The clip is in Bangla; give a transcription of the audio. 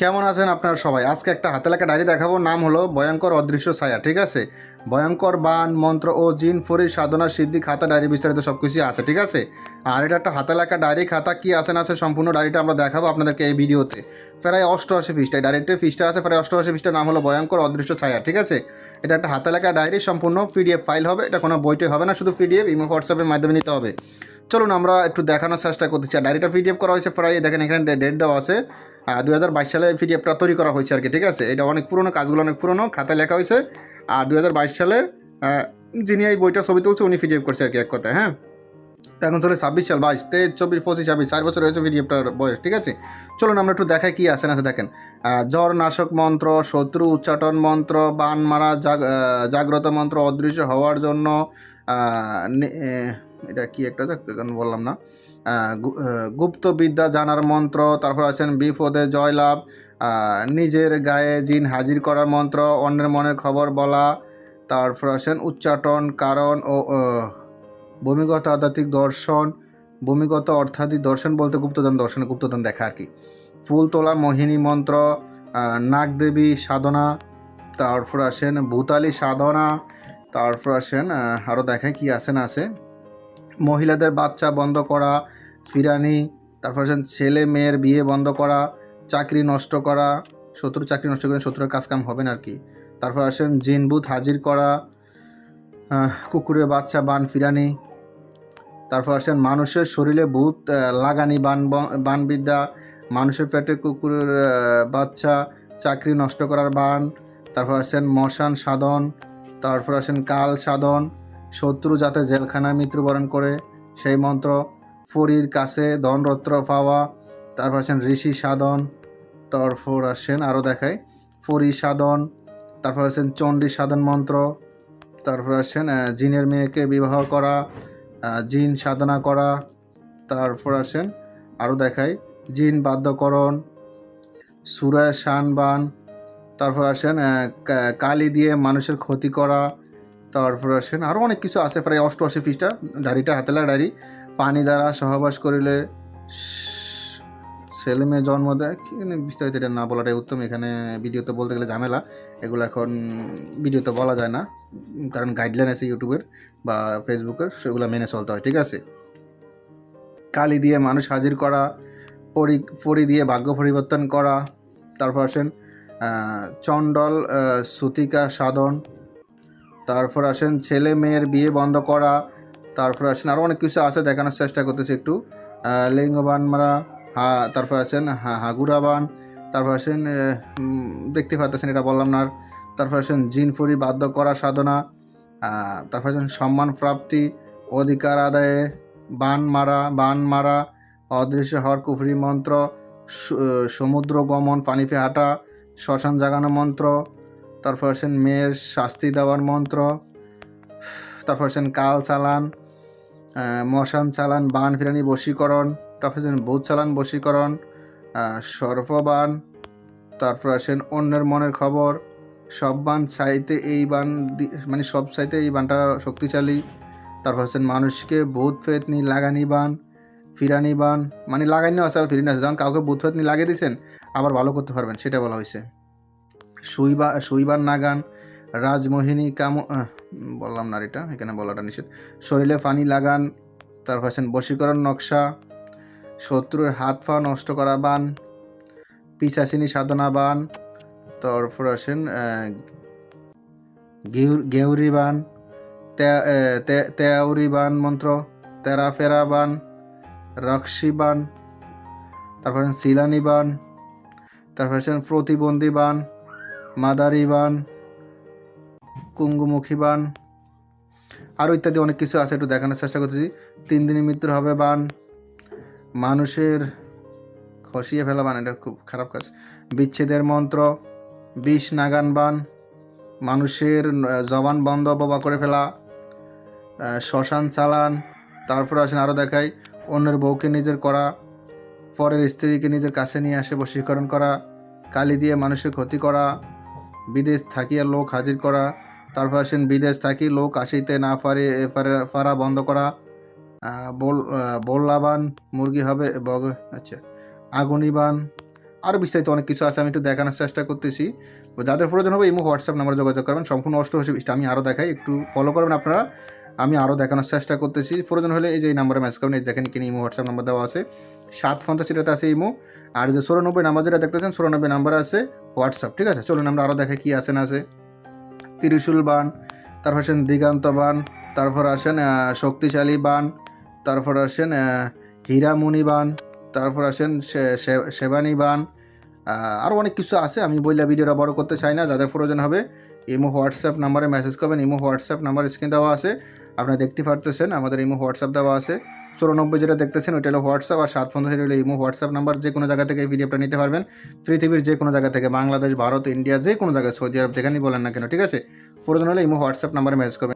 কেমন আছেন আপনারা সবাই? আজকে একটা হাতে লেখা ডায়েরি দেখাবো, নাম হলো ভয়ঙ্কর অদৃশ্য ছায়া, ঠিক আছে? ভয়ঙ্কর বান, মন্ত্র ও জিন, ফরি, সাধনা সিদ্ধি খাতা, ডায়েরি বিস্তারিত সব কিছুই আছে, ঠিক আছে? আর এটা একটা হাতে লেখা ডায়েরি, খাতা কি আছে না আছে সম্পূর্ণ ডায়েরিটা আমরা দেখাবো আপনাদেরকে এই ভিডিওতে। প্রায় অষ্টআশি পৃষ্ঠা, এই ডায়েরিটির পৃষ্ঠা আছে, প্রায় অষ্টআশি পৃষ্ঠার নাম হলো ভয়ঙ্কর অদৃশ্য ছায়া, ঠিক আছে? এটা একটা হাতে লেখা ডায়েরি, সম্পূর্ণ পিডিএফ ফাইল হবে, এটা কোনো বইটে হবে না, শুধু পিডিএফ, ইমো, হোয়াটসঅ্যাপের মাধ্যমে নিতে হবে। চলুন আমরা একটু দেখানোর চেষ্টা করতেছি আর ডায়েরিটা পিডিএফ করা হয়েছে প্রায়, দেখেন এখানে ডেট দেওয়া আছে। দু হাজার বাইশ সালে পিডিএফটা তৈরি করা হয়েছে আর কি, ঠিক আছে? এটা অনেক পুরনো, কাজগুলো অনেক পুরনো, খাতায় লেখা হয়েছে। আর দু হাজার বাইশ সালে যিনি এই বইটা ছবি তুলছে, উনি পিডিএফ করছে আর কি এক কথায় হ্যাঁ? এখন চলে ছাব্বিশ সাল, বাইশ, তেইশ, চব্বিশ, পঁচিশ, ছাব্বিশ, চার বছর হয়েছে পিডিএফটার বয়স, ঠিক আছে? চলুন আমরা একটু দেখাই কী আছে না দেখেন। জ্বর নাশক মন্ত্র, শত্রু উচ্চাটন মন্ত্র, বান মারা, জাগ জাগ্রত মন্ত্র, অদৃশ্য হওয়ার জন্য এটা কি একটা বললাম না। গুপ্তবিদ্যা জানার মন্ত্র, তারপর আছেন বিপদে জয়লাভ নিজের গায়ে জিন হাজির করার মন্ত্র, অন্যের মনের খবর বলা, তারপর আছেন উচ্চাটন, কারণ ও ভূমিগত আধ্যাত্মিক দর্শন, ভূমিগত অর্থাধিক দর্শন বলতে গুপ্তদান দর্শনে গুপ্তদান দেখা আর কি। ফুল তোলা মোহিনী মন্ত্র নাগদেবী সাধনা, তারপর আসেন ভূতালি সাধনা, তারপর আসেন আরও দেখায় কি আছে না আছে। মহিলাদের বাচ্চা বন্ধ করা, ফিরানি, তারপর আসেন ছেলে মেয়ের বিয়ে বন্ধ করা, চাকরি নষ্ট করা শত্রু চাকরি নষ্ট করে শত্রুর কাজ কাম হবে না আর কি। তারপর আসেন জিনবুত হাজির করা কুকুরের বাচ্চা, বান, ফিরানি। তারপর আসেন মানুষের শরীরে ভূত লাগানি, বান বানবিদ্যা, মানুষের পেটে কুকুরের বাচ্চা, চাকরি নষ্ট করার বান। তারপর আসেন মশান সাধন, তারপর আসেন কাল সাধন। শত্রু যাতে জেলখানায় মৃত্যুবরণ করে, সেই মন্ত্র ফরির কাছে ধনরত্র পাওয়া। তারপর আসেন ঋষি সাধন, তারপর আসেন আরও দেখায় ফরি সাধন, তারপর আসেন চণ্ডী সাধন মন্ত্র, তারপর আসেন জিনের মেয়েকে বিবাহ করা জিন সাধনা করা, তারপর আসেন আরও দেখায় জিন বাদ্যকরণ সুরায় শানবান, তারপর আসেন কালি দিয়ে মানুষের ক্ষতি করা তারপর আসেন আরও অনেক কিছু আছে, প্রায় অষ্টআশি পৃষ্ঠা, ডায়েরিটা হাতে লাগা ডায়েরি। পানি দ্বারা সহবাস করিলে ছেলে মেয়ে জন্ম দেয়। বিস্তারিত এটা না বলাটাই উত্তম, এখানে ভিডিওতে বলতে গেলে ঝামেলা। এগুলো এখন ভিডিওতে বলা যায় না, কারণ গাইডলাইন আছে ইউটিউবের বা ফেসবুকের, সেগুলো মেনে চলতে হয়, ঠিক আছে? কালি দিয়ে মানুষ হাজির করা, পরি পরি দিয়ে ভাগ্য পরিবর্তন করা, তারপর আসেন চণ্ডল সুতিকা সাধন তারপর আসেন ছেলে মেয়ের বিয়ে বন্ধ করা, তারপর আসেন আরও অনেক কিছু আছে দেখানোর চেষ্টা করতেছি একটু। লিঙ্গবান মারা, হা, তারপর আছেন হাগুরাবান তারপর আসেন দেখতে পাচ্ছেন এটা বললাম না তারপর আসেন জিনফুরি বাধ্য করা সাধনা তারপর আছেন সম্মান প্রাপ্তি, অধিকার আদায়ে, বান মারা বান মারা, অদৃশ্য হওয়ার কুফরি মন্ত্র সমুদ্র গমন পানিতে হাঁটা, শ্মশান জাগানো মন্ত্র তারপর আছেন মেয়ের শাস্তি দেওয়ার মন্ত্র, তারপর আছেন কাল চালান মশান চালান, বান ফিরানি বশীকরণ, তারপর আছেন ভূত চালান বশীকরণ সর্পবান, তারপর আসেন অন্যের মনের খবর, সব বান চাইতে এই বান মানে সব চাইতে এই বানটা শক্তিশালী, তারপর হচ্ছেন মানুষকে ভূত ফেতনি লাগানি বান, ফিরানি বান মানে লাগানি আছে, আবার ফিরানি আছে যখন কাউকে ভূত ফেতনি লাগিয়ে দিয়েছেন, আবার ভালো করতে পারবেন সেটা বলা হয়েছে। সুইবা সুইবার নাগান রাজমোহিনী কাম বললাম না এটা এখানে বলাটা নিষেধ। শরীরে পানি লাগান তারপর আছেন বশীকরণ নকশা শত্রুর হাত পা নষ্ট করা বান পিছাচিনি সাধনা বান তারপর আছেন গেউরি বান তে- এ, তে- তেওরি বান মন্ত্র তেরা ফেরা বান রক্সি বান তারপর আছেন সিলানি বান তারপর আছেন প্রতিবন্ধী বান মাদারি বান কুঙ্গুমুখী বান আরও ইত্যাদি অনেক কিছু আছে একটু দেখানোর চেষ্টা করতেছি। তিন দিনের মৃত্যুর হবে বান, মানুষের খসিয়ে ফেলা বান, এটা খুব খারাপ কাজ। বিচ্ছেদের মন্ত্র, বিষ নাগান বান, মানুষের জবান বন্ধ বোবা করে ফেলা শ্মশান চালান, তারপর আসেন আরও দেখাই, অন্যের বউকে নিজের করা, পরের স্ত্রীকে নিজের কাছে নিয়ে আসে বশীকরণ করা, কালি দিয়ে মানুষের ক্ষতি করা বিদেশ থাকিয়া লোক হাজির করা তারপর আসেন বিদেশ থাকি লোক আসিতে না পারে ফারা বন্ধ করা বললাবান মুরগি হবে, বগ আচ্ছা আগুনিবান আরও বিস্তারিত অনেক কিছু আছে, আমি একটু দেখানোর চেষ্টা করতেছি। যাদের প্রয়োজন হবে ইমো হোয়াটসঅ্যাপ নাম্বারে যোগাযোগ করবেন, সম্পূর্ণ অষ্ট হিসেবে আমি আরও দেখাই, একটু ফলো করবেন আপনারা। আমি আরও দেখানোর চেষ্টা করতেছি। প্রয়োজন হলে এই যে এই নাম্বারে ম্যাচ করবেন এই দেখেন কিনে ইমো হোয়াটসঅ্যাপ নাম্বার দেওয়া আছে। সাত পঞ্চাশ এটাতে আছে ইমো। আর যে চৌরানব্বই নাম্বার যেটা দেখতেছেন, চৌরানব্বই নাম্বার আছে হোয়াটসঅ্যাপ ঠিক আছে? চলুন আমরা আরও দেখে কী আছে না আছে। ত্রিশূল বান, তারপর আসেন দিগান্ত বান, তারপর আসেন শক্তিশালী বান, তারপর আসেন হীরামণি বান, তারপর আসেন শেবানী বান আরও অনেক কিছু আছে। আমি বললে ভিডিওটা বড় করতে চাই না, যাদের প্রয়োজন হবে, ইমো হোয়াটসঅ্যাপ নাম্বারে মেসেজ করবেন, ইমো হোয়াটসঅ্যাপ নাম্বার স্ক্রিন দেওয়া আছে। আপনারা দেখতে পারতেছেন, আমাদের ইমো হোয়াটসঅ্যাপ দেওয়া আছে। চুরানব্বই যেটা দেখতেছেন, ওইটা হলো হোয়াটসঅ্যাপ, আর সাত পঞ্চাশ হলো ইমো হোয়াটসঅ্যাপ নাম্বার, যে কোনো জায়গা থেকে এই ভিডিওটা নিতে পারবেন। পৃথিবীর যে কোনো জায়গা থেকে, বাংলাদেশ, ভারত, ইন্ডিয়া, যে কোনো জায়গায়, সৌদি আরব, যেখানেই বলেন না কেন, ঠিক আছে? প্রয়োজন হলে ইমো হোয়াটসঅ্যাপ নাম্বারে মেসেজ করবেন।